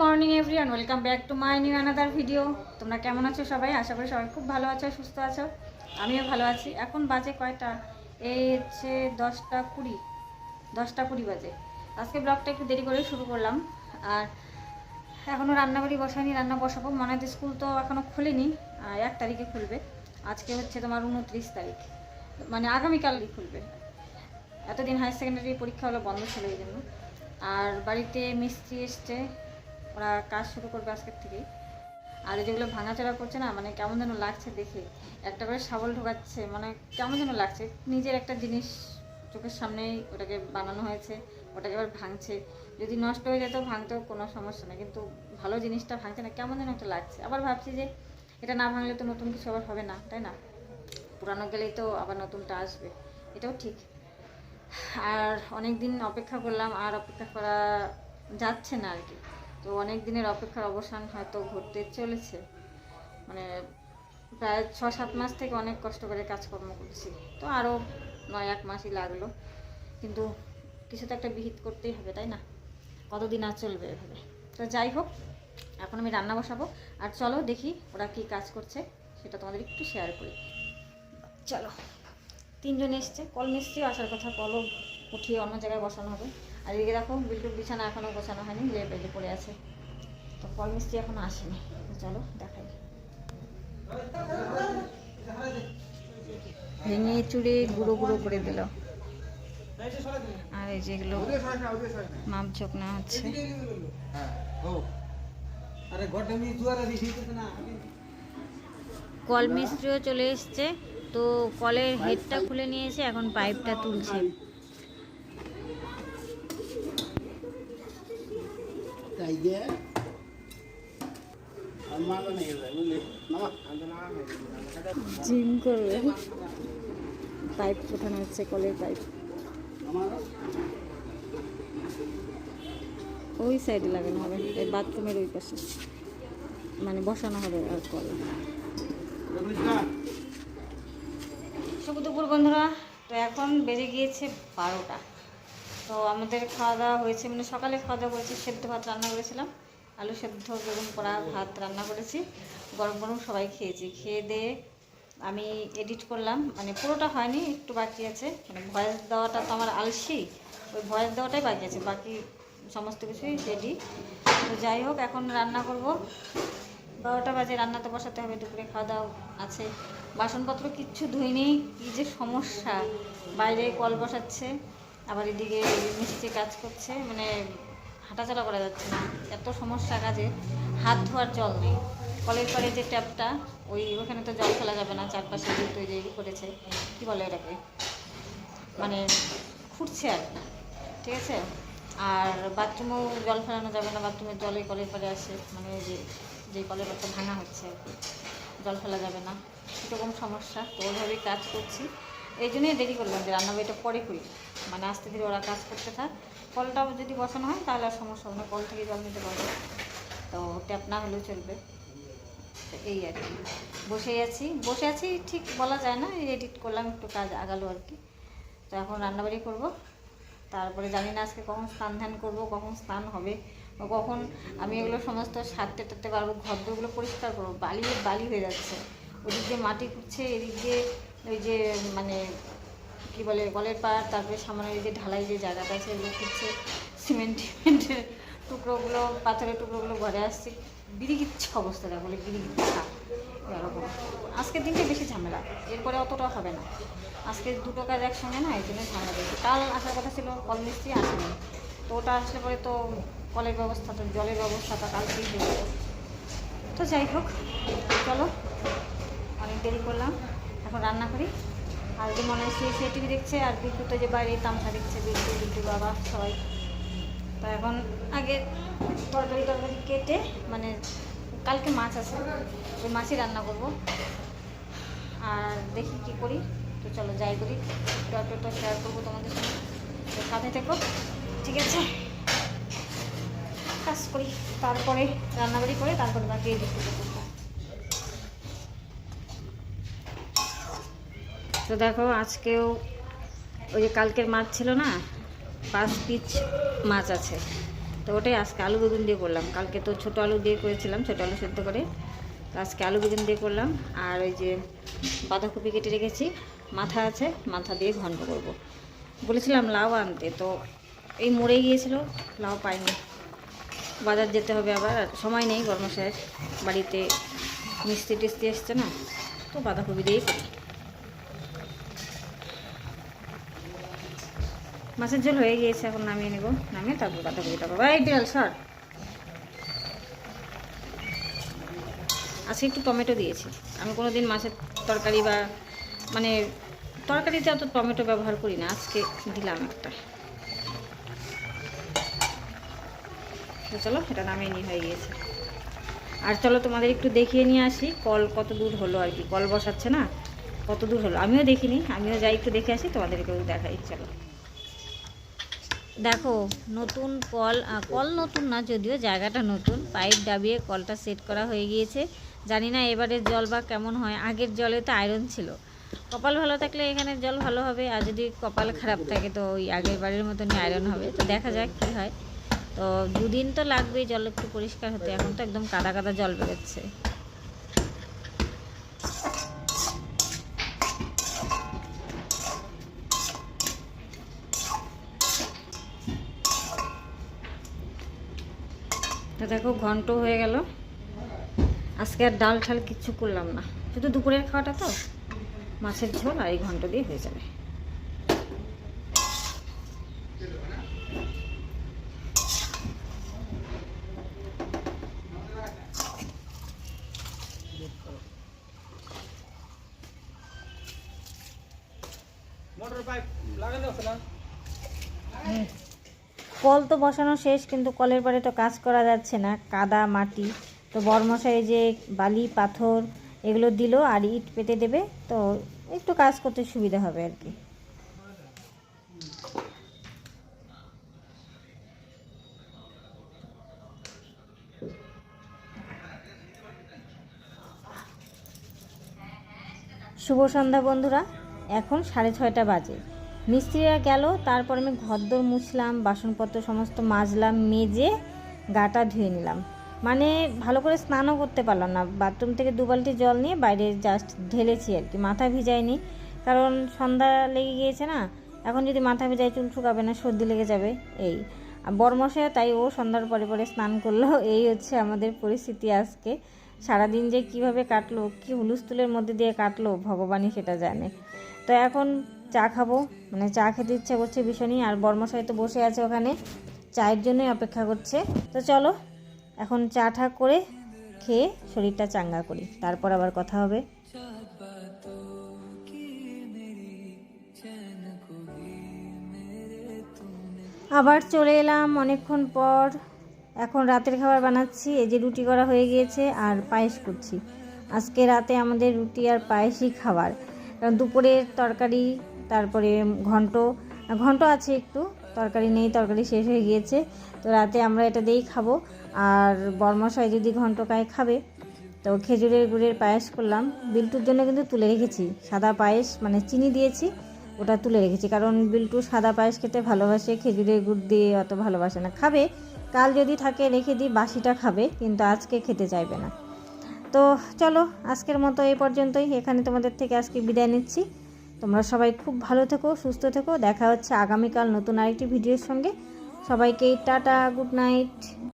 Morning everyone welcome back to my new another video তোমরা কেমন আছো সবাই? আশা করি সবাই খুব ভালো আছো, সুস্থ আছো। আমিও ভালো আছি। এখন বাজে কয়টা? এই হচ্ছে দশটা কুড়ি। দশটা কুড়ি বাজে। আজকে ব্লগটা একটু দেরি করে শুরু করলাম। আর এখনও রান্নাবাড়ি বসাইনি রান্না বসাবো। মনে হয় স্কুল তো এখনও খুলেনি। এক তারিখে খুলবে। আজকে হচ্ছে তোমার উনত্রিশ তারিখ। মানে আগামীকালই খুলবে। এতদিন হায়ার সেকেন্ডারি পরীক্ষা হলো বন্ধ ছিল এই জন্য। আর বাড়িতে মিস্ত্রি এসছে। ওরা কাজ শুরু করবে আজকের থেকেই। আর যেগুলো ভাঙাচোরা করছে না মানে কেমন যেন লাগছে দেখে। একটা করে শাবল ঢোকাচ্ছে মানে কেমন যেন লাগছে। নিজের একটা জিনিস চোখের সামনেই ওটাকে বানানো হয়েছে, ওটাকে আবার ভাঙছে। যদি নষ্ট হয়ে যেত, ভাঙতেও কোনো সমস্যা নেই। কিন্তু ভালো জিনিসটা ভাঙছে না, কেমন যেন একটা লাগছে। আবার ভাবছি যে এটা না ভাঙলে তো নতুন কিছু আবার হবে না, তাই না? পুরানো গেলেই তো আবার নতুনটা আসবে। এটাও ঠিক। আর অনেক দিন অপেক্ষা করলাম, আর অপেক্ষা করা যাচ্ছে না আর কি। তো অনেক দিনের অপেক্ষার অবসান হয়তো ঘটতে চলেছে। মানে প্রায় ছ সাত মাস থেকে অনেক কষ্ট করে কাজকর্ম করছি। তো আরও নয় এক মাসই লাগল। কিন্তু কিছু তো একটা বিহিত করতেই হবে, তাই না? কতদিন আর চলবে এভাবে? তো যাই হোক, এখন আমি রান্না বসাবো। আর চলো দেখি ওরা কি কাজ করছে, সেটা তোমাদের একটু শেয়ার করি। চলো, তিনজন এসছে। কল মিস্ত্রিও আসার কথা, কলও উঠিয়ে অন্য জায়গায় বসানো হবে। আর এদিকে দেখো বিল্টুর বিছানা এখনও গোছানো হয়নি যে বেজে পড়ে আছে। তো কল মিস্ত্রি এখনও আসেনি। চলো দেখাই। ভেঙে চুড়ে গুঁড়ো গুঁড়ো করে দিল। আর এই যেগুলো মাপঝোঁক না হচ্ছে। কল মিস্ত্রিও চলে এসছে। তো কলের হেডটা খুলে নিয়েছে এখন পাইপটা তুলছে। জিম করবে পাইপ ওঠানো হচ্ছে কলের পাইপ ওই সাইডে লাগানো হবে এই বাথরুমের ওই পাশে মানে বসানো হবে আর কল শুভ দুপুর বন্ধুরা তো এখন বেজে গিয়েছে বারোটা তো আমাদের খাওয়া দাওয়া হয়েছে মানে সকালে খাওয়া দাওয়া করেছি, সেদ্ধ ভাত রান্না করেছিলাম, আলু সেদ্ধ, বেগুন পোড়া ভাত রান্না করেছি, গরম গরম সবাই খেয়েছি, খেয়ে দিয়ে আমি এডিট করলাম মানে পুরোটা হয়নি, একটু বাকি আছে মানে ভয়েস দেওয়াটা তো আমার আলসি, ওই ভয়েস দেওয়াটাই বাকি আছে, বাকি সমস্ত কিছুই রেডি তো যাই হোক, এখন রান্না করব, বারোটা বাজে, রান্নাতে বসাতে হবে, দুপুরে খাওয়া দাওয়া আছে, বাসনপত্র কিচ্ছু ধুইনি, কী যে সমস্যা, বাইরে কল বসাচ্ছে আবার এদিকে মিস্ত্রি কাজ করছে মানে হাঁটাচলা করা যাচ্ছে না। এত সমস্যা কাজে, হাত ধোয়ার জল নেই। কলের পরে যে ট্যাপটা, ওই ওখানে তো জল ফেলা যাবে না, চারপাশে যে তৈরি করেছে। কী বলে এটাকে? মানে ফুটছে আর কি, ঠিক আছে? আর বাথরুমেও জল ফেলানো যাবে না, বাথরুমের জলে কলের পরে আসে মানে যে যে কলের একটা ভাঙা হচ্ছে আর কি জল ফেলা যাবে না। এরকম সমস্যা, তো ওইভাবেই কাজ করছি। এই জন্যই দেরি করলাম যে রান্নাবাড়িটা পরে করি। মানে আস্তে ধীরে ওরা কাজ করতে থাক। কলটা যদি বসানো হয় তাহলে আর সমস্যা হবে না, কল থেকে জল নিতে পারবে। তো ট্যাপ না হলেও চলবে। এই আর কি। বসেই আছি, বসে আছি ঠিক বলা যায় না এডিট করলাম, একটু কাজ আগালো আর কি। তো এখন রান্নাবাড়ি করব। তারপরে জানি না আজকে কখন স্নান ধ্যান করব, কখন স্নান হবে কখন আমি এগুলো সমস্ত সারতে টারতে পারব, ঘরদোরগুলো পরিষ্কার করব, বালি বালি হয়ে যাচ্ছে। ওদিক দিয়ে মাটি খুঁড়ছে, এদিক দিয়ে ওই যে মানে কি বলে গলের পাড়, তারপরে সামনে ওই যে ঢালাই যে জায়গাটা আছে, এগুলো খুঁড়ছে সিমেন্ট টিমেন্টের টুকরোগুলো, পাথরের টুকরোগুলো ঘরে আসছে। বিড়িগিচ্ছে অবস্থা দেখো বিড়িগিচ্ছা এরকম। আজকের দিনটা বেশি ঝামেলা, এরপরে অতটা হবে না। আজকে দুটো কাজ একসঙ্গে না, এই জন্য ঝামেলা বেশি। কাল আসার কথা ছিল, কল মিস্ত্রি আসেনি। তো ওটা আসলে পরে তো কলের ব্যবস্থাটা জলের ব্যবস্থাটা কালকেই হয়ে তো যাই হোক, চলো। অনেক দেরি করলাম। এখন রান্না করি। আর যে মনে হয় সে টিভি দেখছে আর তো যে বাইরে তামসা দেখছে বিল্টু বিল্টু বাবা, সবাই। তো এখন আগে তরকারি তরকারি কেটে মানে কালকে মাছ আছে, ওই মাছই রান্না করব। আর দেখি কি করি। তো চলো যাই করি। একটু শেয়ার করব তোমাদের সঙ্গে। তো সাথে থেকো, ঠিক আছে? কাজ করি, তারপরে রান্নাবাড়ি করে, তারপরে বাকি থেকে করব তো দেখো, আজকেও ওই যে কালকের মাছ ছিল না, পাঁচ পিস মাছ আছে। তো ওটাই আজকে আলু বেগুন দিয়ে করলাম। কালকে তো ছোটো আলু দিয়ে করেছিলাম, ছোটো আলু সেদ্ধ করে। তো আজকে আলু বেগুন দিয়ে করলাম। আর ওই যে বাঁধাকপি কেটে রেখেছি, মাথা আছে, মাথা দিয়ে ঘন্ট করব। বলেছিলাম লাউ আনতে, তো এই মরে গিয়েছিল, লাউ পাইনি। বাজার যেতে হবে আবার সময় নেই গরমশায়ের বাড়িতে মিস্ত্রি টিস্তি এসছে না, তো বাঁধাকপি দিয়েই করি মাছের ঝোল হয়ে গিয়েছে, এখন নামিয়ে নেব। নামিয়ে তারপর বাঁধাকপিটা করব এই বিড়াল সর। আজকে একটু টমেটো দিয়েছি। আমি কোনো দিন মাছের তরকারি বা মানে তরকারিতে অত টমেটো ব্যবহার করি না, আজকে দিলাম একটা। চলো, এটা নামিয়ে নিয়ে হয়ে গিয়েছে। আর চলো তোমাদের একটু দেখিয়ে নিয়ে আসি, কল কত দূর হলো আর কি। কল বসাচ্ছে না, কত দূর হলো? আমিও দেখিনি, আমিও যাই একটু দেখে আসি, তোমাদেরকেও দেখাই, চলো। দেখো, নতুন কল কল নতুন না, যদিও জায়গাটা নতুন, পাইপ ডাবিয়ে কলটা সেট করা হয়ে গিয়েছে। জানি না এবারের জল বা কেমন হয়, আগের জলে তো আয়রন ছিল। কপাল ভালো থাকলে এখানের জল ভালো হবে, আর যদি কপাল খারাপ থাকে তো ওই আগের বারের মতনই আয়রন হবে। তো দেখা যাক কী হয়। তো দুদিন তো লাগবেই, জল একটু পরিষ্কার হতে, এখন তো একদম কাদা কাদা জল বেরোচ্ছে। দেখো ঘন্ট হয়ে গেল। আজকে আর ডাল ঠাল কিচ্ছু করলাম না। শুধু দুপুরের খাওয়াটা তো? মাছের ঝোল আর এই ঘন্ট দিয়ে হয়ে যাবে। মোটর পাইপ লাগানো আছে না কল তো বসানো শেষ, কিন্তু কলের পরে তো কাজ করা যাচ্ছে না। কাদা, মাটি, তো বরমশাই যে বালি, পাথর এগুলো দিল আর ইট পেতে দেবে, তো একটু কাজ করতে সুবিধা হবে আর কি। শুভ সন্ধ্যা বন্ধুরা, এখন সাড়ে ছয়টা বাজে। মিস্ত্রিরা গেল, তারপর আমি ঘরদোর মুছলাম, বাসনপত্র সমস্ত মাজলাম, মেজে গাটা ধুয়ে নিলাম। মানে ভালো করে স্নানও করতে পারলাম না। বাথরুম থেকে দু বালতি জল নিয়ে বাইরে জাস্ট ঢেলেছি আর কি, মাথা ভিজাইনি। কারণ সন্ধ্যা লেগে গিয়েছে না, এখন যদি মাথা ভিজাই চুল শুকাবে না, সর্দি লেগে যাবে, এই। আর বরমশাই তাই, ও সন্ধ্যার পরে পরে স্নান করল, এই হচ্ছে আমাদের পরিস্থিতি আজকে। সারাদিন যে কীভাবে কাটলো, কি হুলুস্থুলের মধ্যে দিয়ে কাটলো, ভগবানই সেটা জানে। তো এখন চা খাব। মানে চা খেতে ইচ্ছে করছে ভীষণই, আর বর্মশাই তো বসে আছে ওখানে, চায়ের জন্যই অপেক্ষা করছে। তো চলো, এখন চা ঠা করে খেয়ে শরীরটা চাঙ্গা করি, তারপর আবার কথা হবে। আবার চলে এলাম অনেকক্ষণ পর। এখন রাতের খাবার বানাচ্ছি, এই যে রুটি করা হয়ে গিয়েছে, আর পায়েস করছি। আজকে রাতে আমাদের রুটি আর পায়েসই খাবার, কারণ দুপুরের তরকারি তারপরে ঘন্ট ঘন্ট আছে একটু, তরকারি নেই, তরকারি শেষ হয়ে গিয়েছে। তো রাতে আমরা এটা দিয়েই খাব। আর বর্মশাই যদি ঘন্ট খায় খাবে, তো খেজুরের গুড়ের পায়েস করলাম। বিল্টুর জন্য কিন্তু তুলে রেখেছি। সাদা পায়েস মানে চিনি দিয়েছি, ওটা তুলে রেখেছি। কারণ বিল্টু সাদা পায়েস খেতে ভালোবাসে, খেজুরের গুড় দিয়ে অত ভালোবাসে না। খাবে, কাল যদি থাকে রেখে দিই, বাসিটা খাবে, কিন্তু আজকে খেতে চাইবে না। তো চলো, আজকের মতো এই পর্যন্তই। এখানে তোমাদের থেকে আজকে বিদায় নিচ্ছি। তোমরা সবাই খুব ভালো থেকো, সুস্থ থেকো। দেখা হচ্ছে আগামীকাল নতুন আরেকটি ভিডিওর সঙ্গে। সবাইকে টাটা, গুড নাইট।